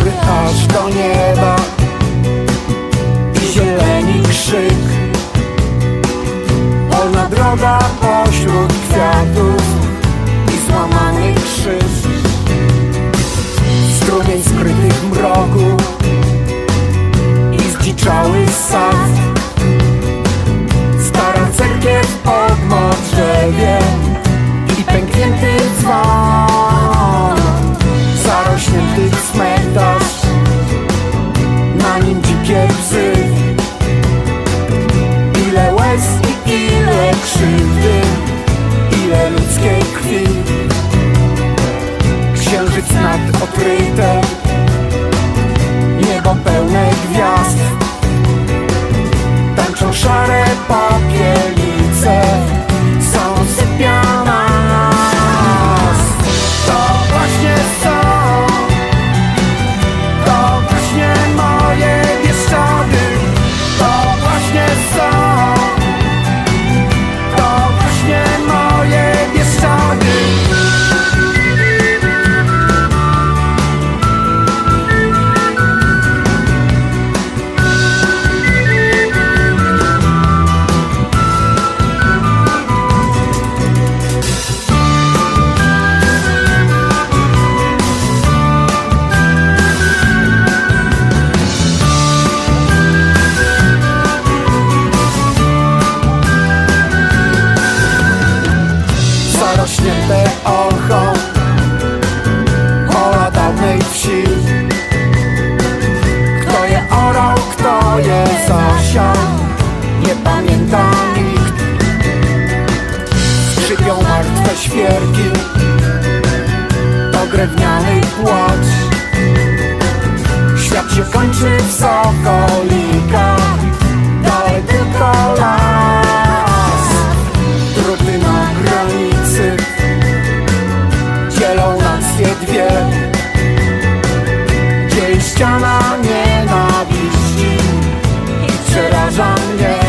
góry aż do nieba. I zieleni krzyk. Wolna droga pośród kwiatów I złamany krzyż Strumień skrytych w truth zarośnięte orchą Pola dawnej wsi. Kto je orał, kto je zasiał Nie pamięta nikt. Skrzypią martwe świerki To drewniany płacz Świat się kończy w sokolikach ściana nienawiści Przeraża mnie.